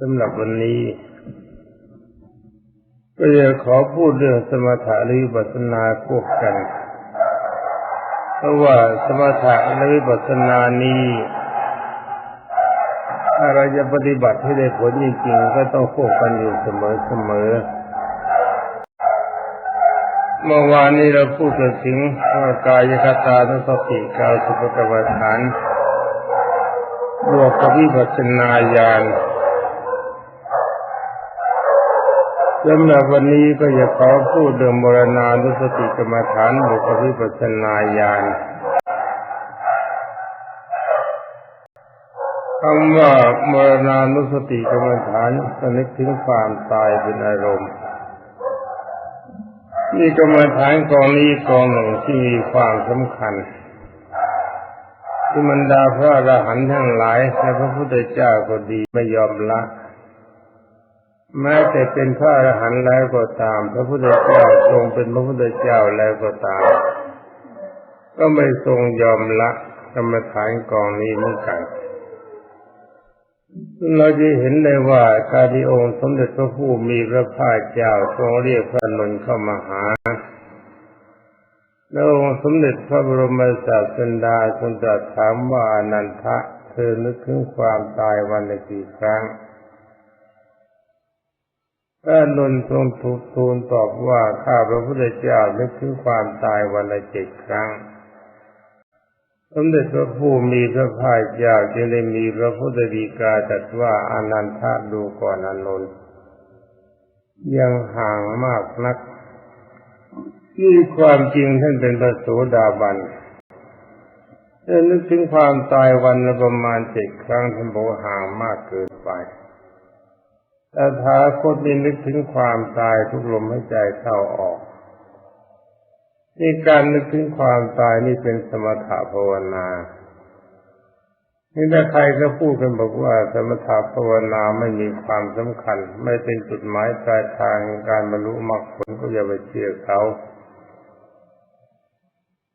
สำหรับวันนี้ ก็จะขอพูดเรื่องสมถะหรือวิปัสสนาควบกัน เพราะว่าสมถะและวิปัสสนานี้ถ้าเราจะปฏิบัติให้ได้ผลจริงๆก็ต้องควบกันอยู่เสมอๆเมื่อวานนี้เราพูดถึงว่ากายคตานุสติกาสุภกรรมฐานบวกกับวิปัสสนาญาณ สำหรับวันนี้ก็จะขอพูดเรื่องมรณานุสติกรรมฐานบวกกับวิปัสนาญาณคำว่ามรณานุสติกรรมฐานก็นึกถึงความตายเป็นอารมณ์นี่กรรมฐานกองนี้กองหนึ่งที่มีความสำคัญ ที่มันดาพระอรหันต์ทั้งหลายและพระพุทธเจ้าก็ดีไม่ยอมละ แม้แต่เป็นพระอรหันต์แล้วก็ตาม พระพุทธเจ้าทรงเป็นพระพุทธเจ้าแล้วก็ตาม ก็ไม่ทรงยอมละกรรมฐานกองนี้เหมือนกัน เราจะเห็นได้ว่าการที่องค์สมเด็จพระผู้มีพระภาคเจ้าทรงเรียกพระนนท์เข้ามาหาแล้วองค์สมเด็จพระบรมศาสดาทรงตรัสถามว่านันทะ เธอนึกถึงความตายวันละกี่ครั้ง พระนนท์ทรงถูกทูลตอบว่าข้าพระพุทธเจ้านึกถึงความตายวันละเจ็ดครั้ง สมเด็จพระผู้มีพระภาคเจ้าจึงได้มีพระพุทธดีกาตรัสว่าอนันทะดูก่อนอานนยังห่างมากนักนี่ความจริงท่านเป็นพระโสดาบันถ้านึกถึงความตายวันละประมาณเจ็ดครั้งท่านบอกห่างมากเกินไป ต่ท้าคตนี่นึกถึงความตายทุกลมหายใจเข้าออกนี่การนึกถึงความตายนี่เป็นสมถะภาวนา นี่ถ้าใครก็พูดกันบอกว่า สมถะภาวนาไม่มีความสำคัญ ไม่เป็นจุดหมายปลายทางการบรรลุมรรคผลก็อย่าไปเชื่อเขา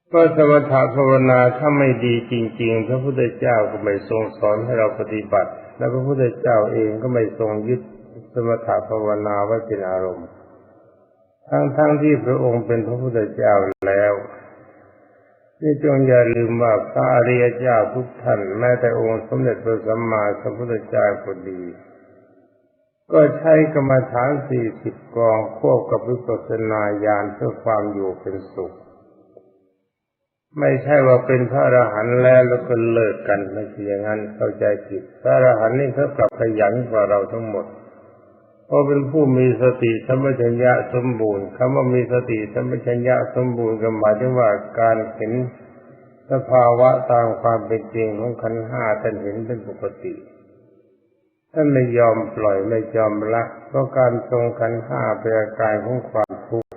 เพราะสมถะภาวนาถ้าไม่ดีจริง ๆ พระพุทธเจ้าก็ไม่ทรงสอนให้เราปฏิบัติ และพระพุทธเจ้าเองก็ไม่ทรงยึด สมถะภาวนาไว้เป็นอารมณ์ ทั้งๆทที่พระองค์เป็นพระพุทธเจ้าแล้วนี่จงอย่าลืมว่าพระอริยเจ้าทุกท่านแม้แต่องค์สมเด็จพระสัมมาสัมพุทธเจ้าก็ดี ก็ใช้กรรมฐานสี่สิบกองควบกับวิปัสสนาญาณเพื่อความอยู่เป็นสุข ไม่ใช่ว่าเป็นพระอรหันต์แล้วแล้วก็เลิกกันไม่ใช่อย่างนั้นเข้าใจผิดพระอรหันต์นี่เขากลับขยันกว่าเราทั้งหมด เพราะเป็นผู้มีสติสัมปชัญญะสมบูรณ์คำว่ามีสติสัมปชัญญะสมบูรณ์ก็หมายถึงว่าการเห็นสภาวะตามความเป็นจริงของขันห้าท่านเห็นเป็นปกติท่านไม่ยอมปล่อยไม่ยอมละเพราะการทรงขันห้าเป็นอาการของความทุกข์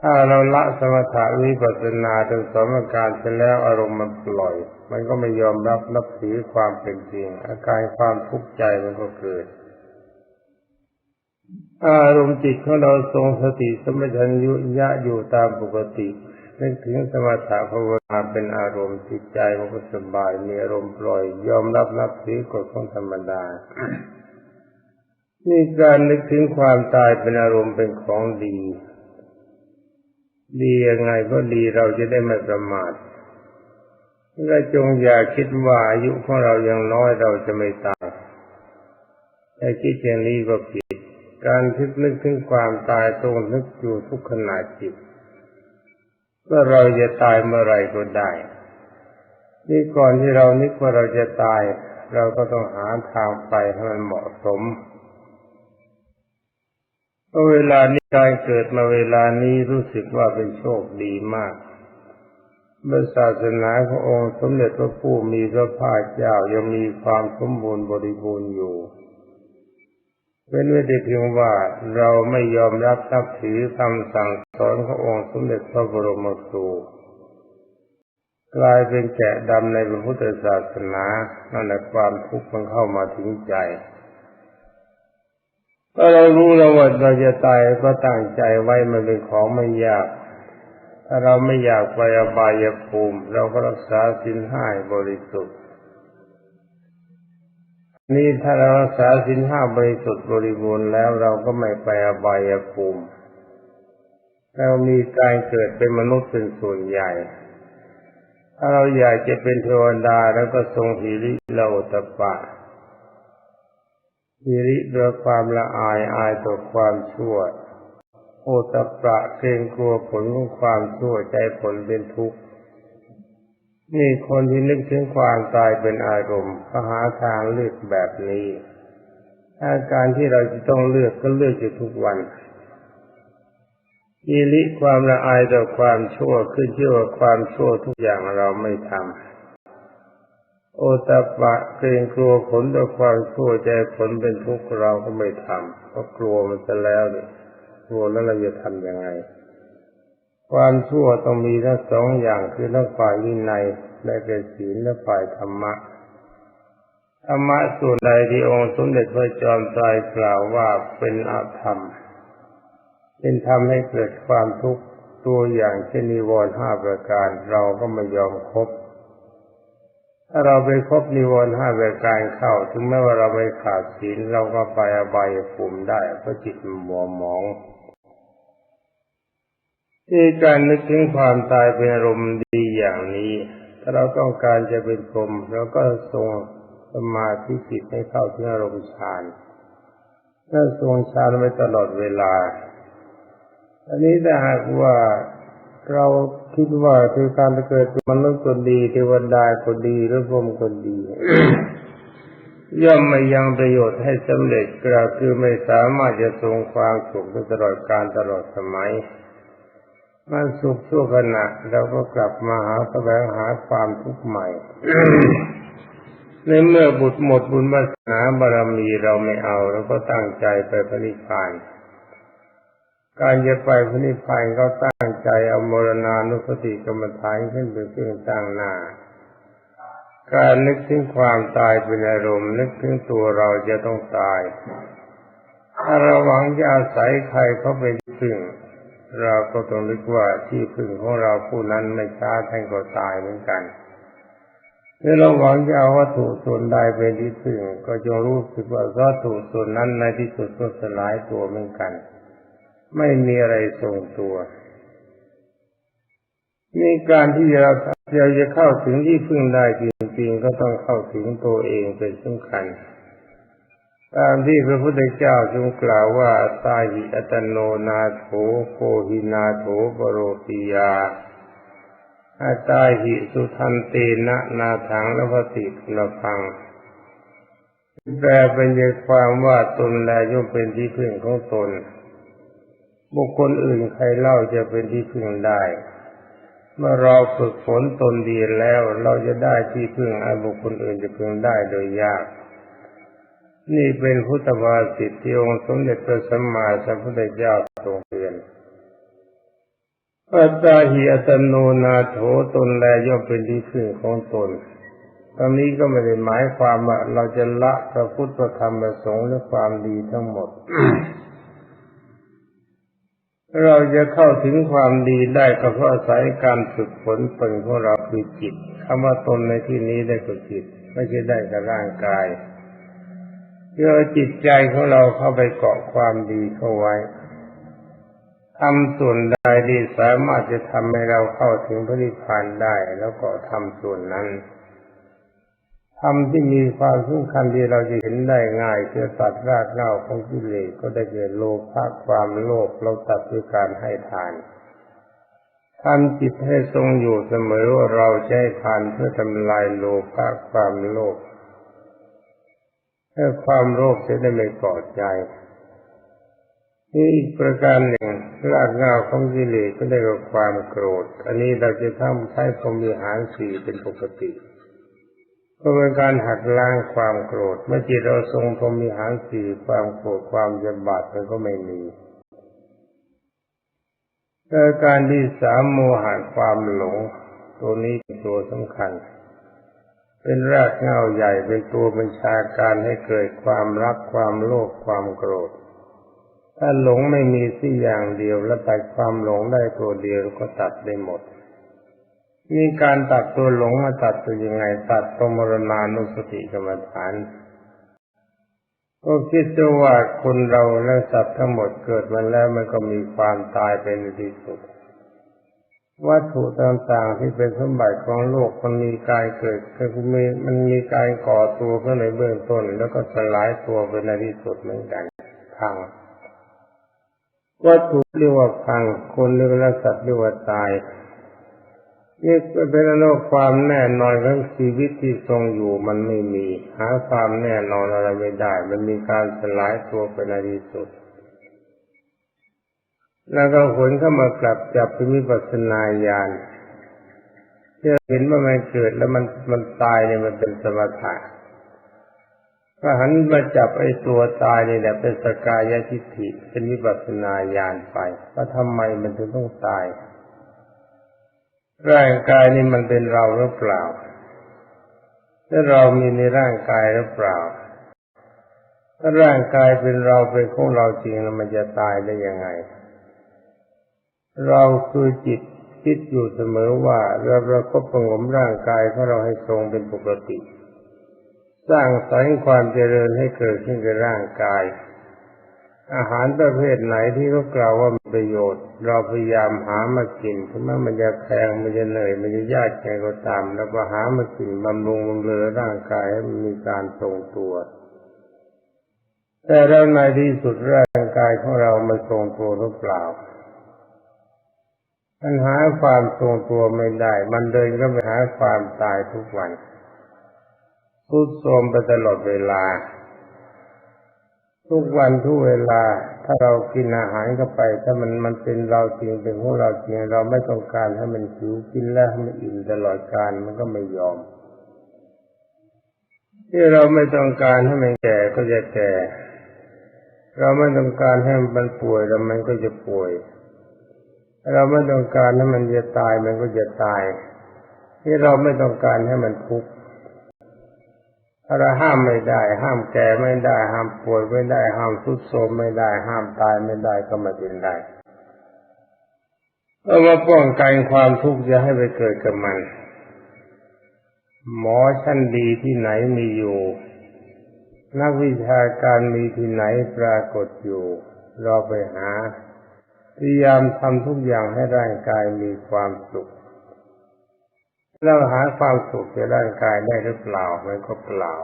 ถ้าเราละสมถะวิปัสสนาทั้งสองอาการเสร็จแล้วอารมณ์มันปล่อย มันก็ไม่ยอมรับนับถือความเป็นจริง อาการความทุกข์ใจมันก็เกิด อารมณ์จิตของเราทรงสติสมัชัญญุยะอยู่ตามปกตินึกถึงสมถะภาวนาเป็นอารมณ์จิตใจมันก็สบายมีอารมณ์ปล่อยยอมรับนับถือกฎของธรรมดานี่การนึกถึงความตายเป็นอารมณ์เป็นของดี ดียังไงก็ดีเราจะได้ไม่ประมาทและจงอย่าคิดว่าอายุของเรายังน้อยเราจะไม่ตายแต่คิดอย่างนี้ก็ผิด การคิดนึกถึงความตายตรงนึกอยู่ทุกขณะจิตว่าเราจะตายเมื่อไรก็ได้ นี่ก่อนที่เรานึกว่าเราจะตาย เราก็ต้องหาทางไปให้มันเหมาะสมเพราะเวลานี้การเกิดมาเวลานี้รู้สึกว่าเป็นโชคดีมากเมื่อศาสนาขององค์สมเด็จพระผู้มีพระภาคเจ้ายังมีความสมบูรณ์บริบูรณ์อยู่ เป็นไว้แต่เพียงว่าเราไม่ยอมรับนับถือคำสั่งสอนขององค์สมเด็จพระบรมครูกลายเป็นแกะดำในพระพุทธศาสนา นั่นแหละความทุกข์มันเข้ามาถึงใจถ้าเรารู้แล้วว่าเราจะตายก็ตั้งใจไว้มันเป็นของไม่ยาก ถ้าเราไม่อยากไปอบายภูมิ เราก็รักษาสินห้าบริสุทธิ์ นี่ถ้าเรารักษาสินห้าบริสุทธิ์บริบูรณ์แล้วเราก็ไม่ไปอบายภูมิเรามีการเกิดเป็นมนุษย์เป็นส่วนใหญ่ ถ้าเราอยากจะเป็นเทวดาแล้วก็ทรงหิริโลตปะหิริเรือความละอายอายต่อความชั่ว โอตปะเกรงกลัวผลของความชั่วใจผลเป็นทุกข์ นี่คนที่นึกถึงความตายเป็นอารมณ์ก็หาทางเลือกแบบนี้อาการที่เราจะต้องเลือกก็เลือกอยู่ทุกวันอิริความละอายต่อความชั่วขึ้นชื่อว่าความชั่วทุกอย่างเราไม่ทำโอตะปะเกรงกลัวผลต่อความชั่วใจผลเป็นทุกข์เราก็ไม่ทำเพราะกลัวมันจะแล้วเนี่ยกลัวแล้วเราจะทำยังไง ความชั่วต้องมีทั้งสองอย่างคือทั้งฝ่ายวินัย และเป็นศีลและฝ่ายธรรมะ ธรรมะส่วนใดที่องค์สมเด็จพระจอมไตรกล่าวว่าเป็นอาธรรม เป็นทำให้เกิดความทุกข์ตัวอย่างเช่นนิวรณ์ห้าประการเราก็ไม่ยอมคบถ้าเราไปคบนิวรณ์ห้าประการเข้า ถึงแม้ว่าเราไม่ขาดศีลเราก็ไปอบายภูมิได้เพราะจิตมันมัวหมองที่การนึกถึงความตายเป็นอารมณ์ดีอย่างนี้ ถ้าเราต้องการจะเป็นพรหมเราก็ทรงสมาธิจิตให้เข้าถึงอารมณ์ฌานถ้าทรงฌานไว้ตลอดเวลา อันนี้ถ้าหากว่าเราคิดว่าคือการเกิดเป็นมนุษย์คนดีเทวดาคนดีหรือพรหมคนดี ย่อมไม่ยังประโยชน์ให้สำเร็จกล่าวคือไม่สามารถจะทรงความสุขได้ตลอดการตลอดสมัย มันสุขชั่วขณะเราก็กลับมาหาแสวงหาความทุกข์ใหม่ ในเมื่อบุตรหมดบุญวาสนาบารมีเราไม่เอาเราก็ตั้งใจไปพระนิพพานการจะไปพระนิพพานก็ตั้งใจเอามรณานุสติกรรมฐานขึ้นเป็นเครื่องตั้งหน้า การนึกถึงความตายเป็นอารมณ์นึกถึงตัวเราจะต้องตาย ถ้าเราหวังจะอาศัยใครเขาเป็นที่พึ่ง เราก็ต้องนึกว่าที่พึ่งของเราผู้นั้นไม่ช้าท่านก็ตายเหมือนกันเมื่อเราหวังจะเอาวัตถุส่วนใดเป็นที่พึ่งก็จงรู้สึกว่าวัตถุส่วนนั้นในที่สุดก็สลายตัวเหมือนกัน ไม่มีอะไรทรงตัวนี่การที่เราเราจะเข้าถึงที่พึ่งได้จริงๆก็ต้องเข้าถึงตัวเองเป็นสำคัญ ตามที่พระพุทธเจ้าทรงกล่าวว่าตาหิอัตโนนาโถโกหินาโถปโรติยาอาตาหิสุทันเตนะนาถังละพติคุณพังแปลเป็นใจความว่าตนแลย่อมเป็นที่พึ่งของตน บุคคลอื่นใครเล่าจะเป็นที่พึ่งได้ เมื่อเราฝึกฝนตนดีแล้ว เราจะได้ที่พึ่งอันบุคคลอื่นจะพึงได้โดยยาก นี่เป็นพุทธวาสิทธิองค์สมเด็จพระสัมมาสัมพุทธเจ้าทรงเตือนปัจจาหิอัตโนนาโถตนแลย่อมเป็นที่พึ่งของตนตอนนี้ก็ไม่ได้หมายความว่าเราจะละพระพุทธธรรมประสงค์และความดีทั้งหมด เราจะเข้าถึงความดีได้ก็เพราะอาศัยการฝึกฝนตนของเราคือจิตคำว่าตนในที่นี้ได้กับจิต ไม่ใช่ได้กับร่างกาย เพื่อจิตใจของเราเข้าไปเกาะความดีเข้าไว้ทำส่วนใดที่สามารถจะทำให้เราเข้าถึงพระนิพพานได้ แล้วก็ทำส่วนนั้นทำที่มีความสำคัญที่เราจะเห็นได้ง่ายคือตัดรากเหง้าของกิเลสก็ได้เกิดโลภะความโลภเราตัดด้วยการให้ทานทำจิตให้ทรงอยู่เสมอว่าเราใช้ทานเพื่อทำลายโลภะความโลภ เพื่อความโลภจะได้ไม่ก่อใจนี่อีกประการหนึ่งรากเงาของกิเลสก็ได้กับความโกรธ อันนี้เราจะทำใช้พรมีหารสี่เป็นปกติก็เป็นการหักล้างความโกรธ เมื่อจิตเราทรงพรมีหารสี่ความโกรธความยำบาดมันก็ไม่มีการที่สามโมหะความหลง ตัวนี้เป็นตัวสำคัญเเป็นรากเหง้าใหญ่เป็นตัวบัญชาการให้เกิดความรักความโลภความโกรธ ถ้าหลงไม่มีสิอย่างเดียวแล้วตัดความหลงได้ตัวเดียวก็ตัดได้หมดมีการตัดตัวหลงมาตัดตัวยังไง ตัดตมรณานุสติกรรมฐานก็คิดดูว่าคนเราและสัตว์ทั้งหมดเกิดมาแล้วมันก็มีความตายเป็นที่สุด วัตถุต่างๆที่เป็นสมบัติของโลกมันมีการเกิดคือมีมันมีการก่อตัวขึ้นในเบื้องต้น แล้วก็สลายตัวไปในที่สุดเหมือนกันพัง วัตถุเรียกว่าพัง คนเรียกว่าสัตว์เรียกว่าตายนี่เป็นโลกความแน่นอนของชีวิตที่ทรงอยู่มันไม่มี หาความแน่นอนอะไรไม่ได้ มันมีการสลายตัวไปในที่สุด แล้วก็ผลเข้ามากลับจับเป็นวิปัสนาญาณที่เห็นว่ามันเกิดแล้วมันมันตายเนี่ยมันเป็นสมถะก็หันมาจับไอ้ตัวตายนี่แหละเป็นสกายทิฏฐิเป็นวิปัสสนาญาณไปว่าทำไมมันถึงต้องตาย ร่างกายนี่มันเป็นเราหรือเปล่าถ้าเรามีในร่างกายหรือเปล่า ถ้าร่างกายเป็นเราเป็นของเราจริงแล้วมันจะตายได้ยังไง เราคือจิตคิดอยู่เสมอว่าเราประคบประงมร่างกายของเราให้ทรงเป็นปกติ สร้างสรรค์ความเจริญให้เกิดขึ้นในร่างกาย อาหารประเภทไหนที่เขากล่าวว่ามีประโยชน์ เราพยายามหามากินถึงแม้มันจะแพงมันจะเหนื่อยมันจะยากแค่ก็ตามแล้วก็หามากินบำรุงบำเรอร่างกายให้มันมีการทรงตัวแต่แล้วในที่สุดร่างกายของเรามันทรงตัวหรือเปล่า มันหาความทรงตัวไม่ได้ มันเดินก็ไปหาความตายทุกวันทุดโทรมไปตลอดเวลา ทุกวันทุกเวลา ถ้าเรากินอาหารเข้าไป ถ้ามันมันเป็นเราจริงเป็นของเราจริงเราไม่ต้องการให้มันหิวกินแล้วให้มันอิ่มตลอดการมันก็ไม่ยอม ที่เราไม่ต้องการให้มันแก่ก็จะแก่ เราไม่ต้องการให้มันป่วยแล้วมันก็จะป่วย เราไม่ต้องการให้มันจะตายมันก็จะตาย ที่เราไม่ต้องการให้มันทุกข์เราห้ามไม่ได้ ห้ามแก่ไม่ได้ ห้ามป่วยไม่ได้ ห้ามทุดโทรมไม่ได้ ห้ามตายไม่ได้ก็ม่เป็นไรเอามาป้องกันความทุกข์จะให้ไปเกิดกับมัน หมอชั้นดีที่ไหนมีอยู่ นักวิชาการมีที่ไหนปรากฏอยู่ เราไปหา พยายามทำทุกอย่างให้ร่างกายมีความสุขเราหาความสุขในร่างกายได้หรือเปล่ามันก็เปล่า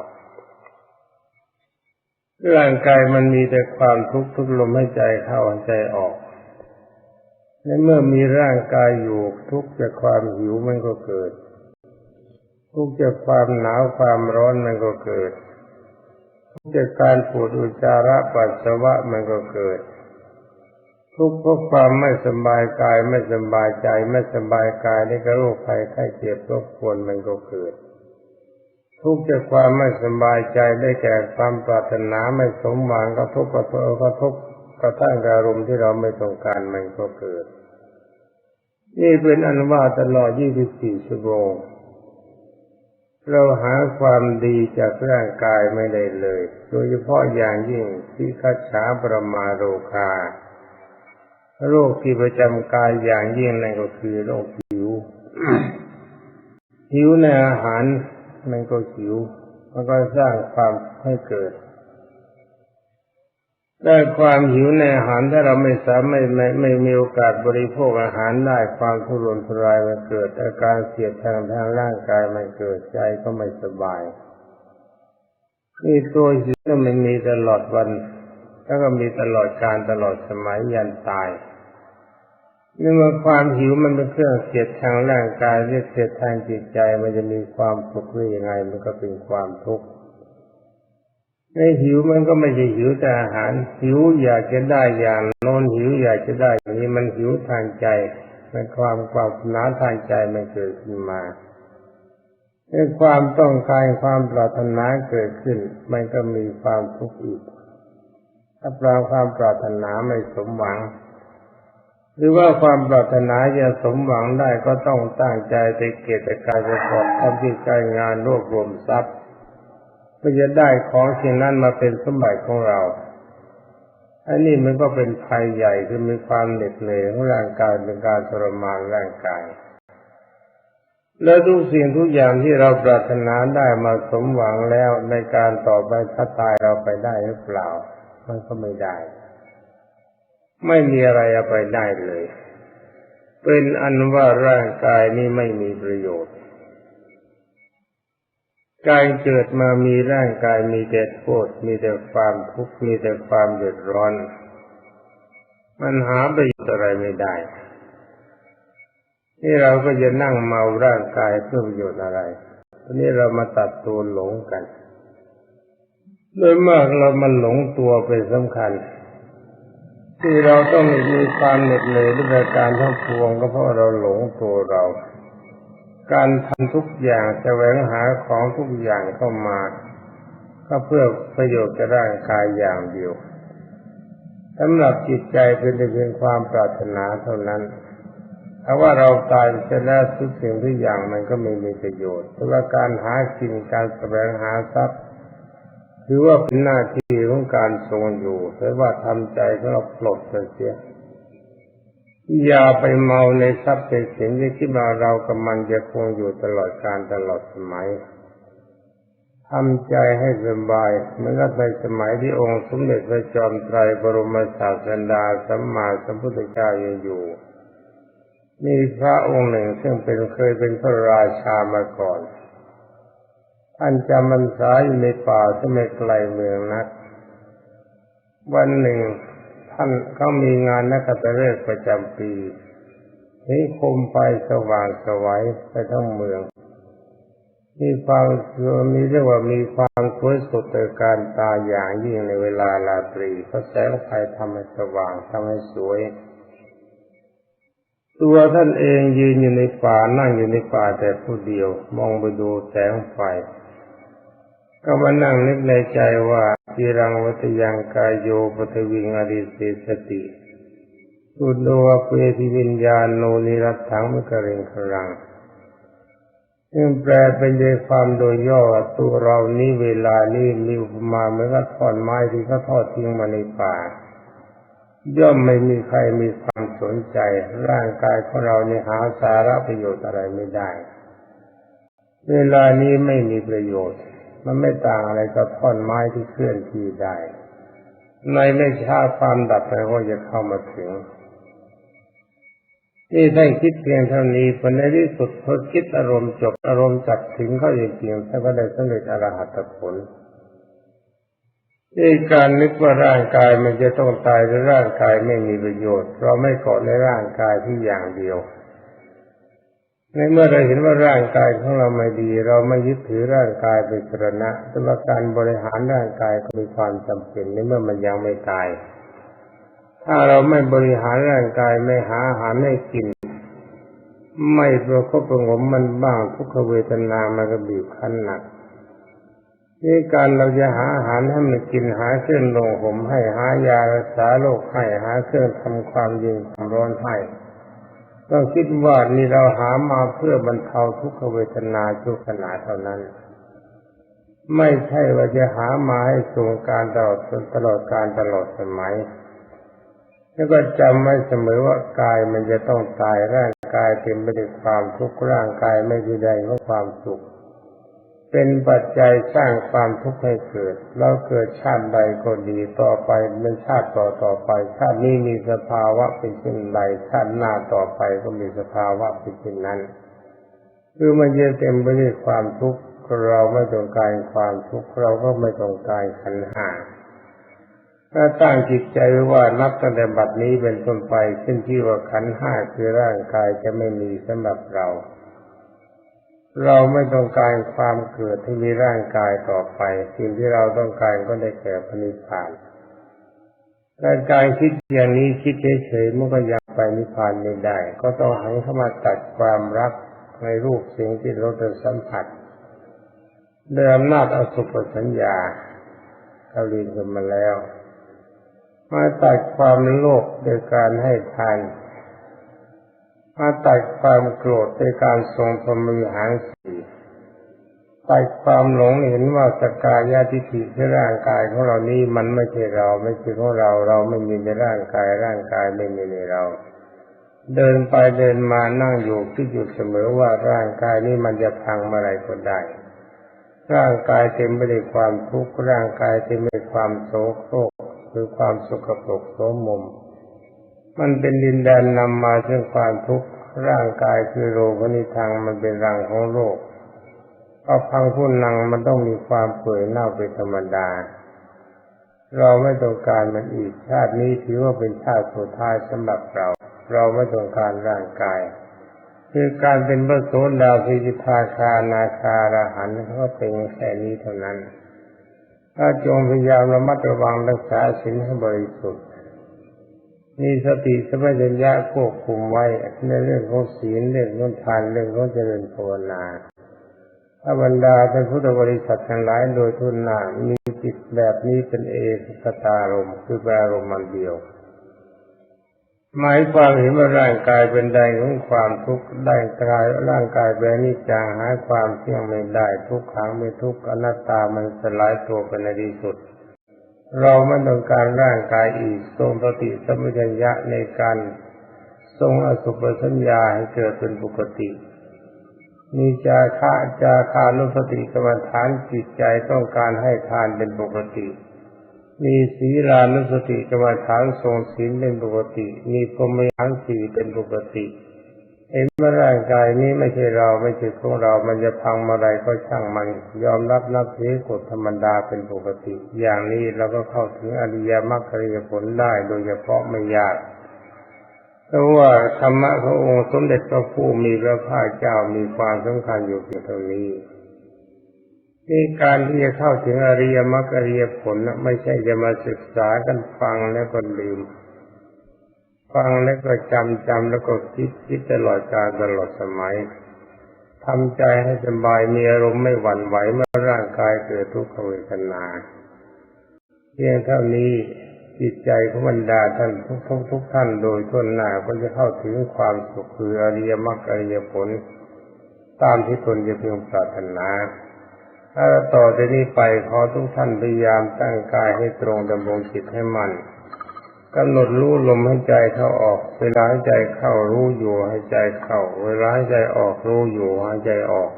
ร่างกายมันมีแต่ความทุกข์ทุกลมหายใจเข้าหายใจออกในเมื่อมีร่างกายอยู่ทุกข์จากความหิวมันก็เกิด ทุกข์จากความหนาวความร้อนมันก็เกิดทุกข์จากการปวดอุจจาระปัสสาวะมันก็เกิด ทุกข์เพราะความไม่สบายกายไม่สบายใจไม่สบายกายในกระโรคภัยไข้เจ็บรบกวนมันก็เกิด ทุกข์จากความไม่สบายใจได้แก่ความปรารถนาไม่สมหวังกระทบกระทบกระทบกระทั่งอารมณ์ที่เราไม่ต้องการมันก็เกิด นี่เป็นอันว่าตลอด 24 ชั่วโมงเราหาความดีจากร่างกายไม่ได้เลย โดยเฉพาะอย่างยิ่งที่คัจฉาประมาโรคา โรคที่ประจำกายอย่างยิ่งนั่นก็คือโรคหิว หิวในอาหารมันก็หิว มันก็สร้างความให้เกิดได้ความหิวในอาหารถ้าเราไม่สามารถไม่ไม่มีโอกาสบริโภคอาหารได้ความทุรนทุรายมันเกิด อาการเสียดทางทางร่างกายมันเกิดใจก็ไม่สบายนี่ตัวหิวมันมีตลอดวัน แล้วก็มีตลอดการตลอดสมัยยันตาย เมื่องความหิวมันเป็นเครื่องเสียดทางร่างกายเรียกเสียดทางจิตใจ มันจะมีความทุกข์หรือยังไง มันก็เป็นความทุกข์ในหิวมันก็ไม่ใช่หิวแต่อาหาร หิวอยากจะได้อย่างน้นหิวอยากจะได้อย่างนี้มันหิวทางใจมันความความหนาทางใจมันเกิดขึ้นมาเมื่อความต้องการความปรารถนาเกิดขึ้น มันก็มีความทุกข์อีก ถ้าปราความปรารถนาไม่สมหวัง หรือว่าความปรารถนาจะสมหวังได้ก็ต้องตั้งใจไปเกตการประกอบทำที่การงานรวบรวมทรัพย์เพื่อจะได้ของสิ่งนั้นมาเป็นสมบัติของเราอันนี้มันก็เป็นภัยใหญ่คือมีความเหน็ดเหนื่อยของร่างกายเป็นการทรมานร่างกาย แล้วทุกสิ่งทุกอย่างที่เราปรารถนาได้มาสมหวังแล้วในการต่อไปถ้าตายเราไปได้หรือเปล่า มันก็ไม่ได้ ไม่มีอะไรเอาไปได้เลย เป็นอันว่าร่างกายนี้ไม่มีประโยชน์การเกิดมามีร่างกายมีแต่โทษมีแต่ความทุกข์มีแต่ความเดือดร้อน มันหาประโยชน์อะไรไม่ได้ นี่เราก็จะนั่งเมาร่างกายเพื่อประโยชน์อะไรทีนี้เรามาตัดตัวหลงกันโดยมากเรามันหลงตัวเป็นสำคัญ ที่เราต้องมีความเหน็ดเหนื่อยด้วยการทั้งปวงก็เพราะเราหลงตัวเรา การทำทุกอย่างแสวงหาของทุกอย่างเข้ามา ก็เพื่อประโยชน์กับร่างกายอย่างเดียวสำหรับจิตใจเป็นเพียงความปรารถนาเท่านั้นถ้าว่าเราตายจะแล้วทุกสิ่งทุกอย่างมันก็ไม่มีประโยชน์เพราะว่าการหากินการแสวงหาทรัพย์ ถือว่าเป็นหน้าที่ของการทรงอยู่แต่ว่าทำใจของเราปลดไปเสียอย่าไปเมาในทรัพย์เป็นสิ่งที่คิดว่าเรากับมันจะคงอยู่ตลอดการตลอดสมัยทำใจให้สบายเมือในสมัยที่องค์สมเด็จพระจอมไตรบรมศาสดาสัมมาสัมพุทธเจ้ายังอยู่มีพระองค์หนึ่งซึ่งเป็นเคยเป็นพระราชามาก่อน ท่านจำมันสายอยู่ในป่าที่ไม่ไกลเมืองนัก วันหนึ่งท่านเขามีงานนักตะเลิกประจำปีเห็นคมไฟสว่างสวัยไปทั้งเมือง มีความมีเรียกว่ามีความสวยสดในการตาอย่างยิ่งในเวลาราตรีเพราะแสงไฟทำให้สว่างทำให้สวย ตัวท่านเองยืนอยู่ในป่านั่งอยู่ในป่าแต่ผู้เดียว มองไปดูแสงไฟ ก็มานั่งนึกในใจว่าจีรังวัตยังกายโยปทวิงอริเสสติอุดโดวเปติวิญญาณโนนิรัตถังมกเริงครังซึ่งแปลเป็นใจความโดยย่อตัวเรานี้เวลานี้มีอุปมาเหมือนกับท่อนไม้ที่เขาทอดทิ้งมาในป่า ย่อมไม่มีใครมีความสนใจ ร่างกายของเราในหาสาระประโยชน์อะไรไม่ได้ เวลานี้ไม่มีประโยชน์ มันไม่ต่างอะไรกับท่อนไม้ที่เคลื่อนที่ได้ ในไม่ช้าความดับไปก็จะเข้ามาถึงนี่ท่านคิดเพียงเท่านี้ผลในที่สุดพอคิดอารมณ์จบอารมณ์จับถึงเข้าจริงๆท่านก็ได้สำเร็จอรหัตผลนี่การนึกว่าร่างกายมันจะต้องตายหรือร่างกายไม่มีประโยชน์ เราไม่เกาะในร่างกายที่อย่างเดียว ในเมื่อเราเห็นว่าร่างกายของเราไม่ดี เราไม่ยึดถือร่างกายเป็นสรณะแต่ว่าการบริหารร่างกายก็มีความจำเป็นในเมื่อมันยังไม่ตาย ถ้าเราไม่บริหารร่างกายไม่หาอาหารให้กิน ไม่ประคบประงมมันบ้างทุกขเวทนามันก็บีบคั้นหนักนี่การเราจะหาอาหารให้มันกินหาเครื่องลงผมให้หายารักษาโรคให้หาเครื่องทำความเย็นความร้อนให้ ต้องคิดว่านี่เราหามาเพื่อบรรเทาทุกขเวทนาชั่วขณะเท่านั้น ไม่ใช่ว่าจะหามาให้ทรงการตลอดตลอดการตลอดสมัย แล้วก็จำไว้เสมอว่ากายมันจะต้องตายร่างกายเต็มไปด้วยความทุกข์ร่างกายไม่ดีใดเพราะความสุข เป็นปัจจัยสร้างความทุกข์ให้เกิดเราเกิดชาติใดก็ดีต่อไปเป็นชาติต่อต่อไป ชาตินี้มีสภาวะเป็นเช่นใดชาติหน้าต่อไปก็มีสภาวะเป็นเช่นนั้นคือมันจะเต็มไปด้วยความทุกข์เราไม่ต้องการความทุกข์เราก็ไม่ต้องการขันห้าถ้าตั้งจิตใจไว้ว่านับตั้งแต่บัดนี้เป็นต้นไปขึ้นที่ว่าขันห้าคือร่างกายจะไม่มีสำหรับเรา เราไม่ต้องการความเกิดที่มีร่างกายต่อไป สิ่งที่เราต้องการก็ได้แก่พนิพพานการการคิดอย่างนี้คิดเฉยๆมันก็ยังไปนิพพานไม่ได้ ก็ต้องหันเข้ามาตัดความรักในรูปสิ่งที่เราได้สัมผัสเดิมอำนาจอสุภสัญญาเราเรียนกันมาแล้ว มาตัดความโลภโดยการให้ทาน มาตัดความโกรธโดยการทรงพรมวิหารสี่ตัดความหลงเห็นว่าสกายาทิฏฐิที่ร่างกายของเรานี้มันไม่ใช่เราไม่ใช่ของเราเราไม่มีในร่างกายร่างกายไม่มีในเรา เดินไปเดินมานั่งอยู่คิดอยู่เสมอว่าร่างกายนี้มันจะพังเมื่อไรก็ได้ร่างกายเต็มไปด้วยความทุกข์ร่างกายเต็มไปด้วยความโศกโครกคือความสกปรกโสมม มันเป็นดินแดนนำมาซึ่งความทุกข์ร่างกายคือโรคนิทางมันเป็นรังของโรคเอาพังผู้นังมันต้องมีความเปื่อยเน่าเป็นธรรมดา เราไม่ต้องการมันอีกชาตินี้ถือว่าเป็นชาติสุดท้ายสำหรับเรา เราไม่ต้องการร่างกาย คือการเป็นพระโสดาพิจิทาคานาคาราหันเขาเป็นแค่นี้เท่านั้น ถ้าจงพยายามระมัดระวังรักษาศีลให้บริสุทธิ์ มีสติสัมปชัญญะควบคุมไว้ในเรื่องของศีลเรื่องของทานเรื่องของเจริญภาวนาถ้าบรรดาท่านพุทธบริษัททั้งหลายโดยทุนหนามีจิตแบบนี้เป็นเอกสตารมคือแปรอารมณ์มันเดียว หมายความเห็นว่าร่างกายเป็นใดของความทุกข์ได้กายร่างกายเป็นนิจจังหาความเที่ยงไม่ได้ทุกขังไม่ทุกข์อนัตตามันสลายตัวเป็นในที่สุด เราไม่ต้องการร่างกายอีกทรงสติสัมปชัญญะในการทรงอสุภสัญญาให้เกิดเป็นปกติ มีจาคะจาคานุสติกรรมฐานจิตใจต้องการให้ทานเป็นปกติ มีศีลานุสติกรรมฐานทรงศีลเป็นปกติ มีพรหมวิหารสี่เป็นปกติ เห็นว่าร่างกายนี้ไม่ใช่เราไม่ใช่ของเรา มันจะพังเมื่อไรก็ช่างมัน ยอมรับนับถือกฎธรรมดาเป็นปกติ อย่างนี้เราก็เข้าถึงอริยมรรคอริยผลได้โดยเฉพาะไม่ยากเพราะว่าธรรมะขององค์สมเด็จพระผู้มีพระภาคเจ้ามีความสำคัญอยู่เพียงเท่านี้นี่การที่จะเข้าถึงอริยมรรคอริยผลไม่ใช่จะมาศึกษากันฟังแล้วก็ลืม ฟังแล้วก็จำจำแล้วก็คิดคิดตลอดกาลตลอดสมัยทำใจให้สบายมีอารมณ์ไม่หวั่นไหวเมื่อร่างกายเกิดทุกขเวทนาเพียงเท่านี้จิตใจของบรรดาท่านทุกทุกทุกท่านโดยทั่วหน้าก็จะเข้าถึงความสุขคืออริยมรรคอริยผล ตามที่ตนจะเพียงปรารถนาถ้าต่อจากนี้ไปขอทุกท่านพยายามตั้งกายให้ตรงดำรงจิตให้มัน่น กำหนดรู้ลมให้ใจเข้าออก เวลาให้ใจเข้ารู้อยู่ให้ใจเข้า เวลาให้ใจออกรู้อยู่ให้ใจออก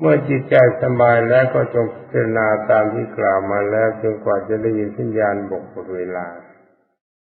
เมื่อจิตใจสบายแล้วก็จงพิจารณาตามที่กล่าวมาแล้วจนกว่าจะได้ยินสัญญาณบอกหมดเวลา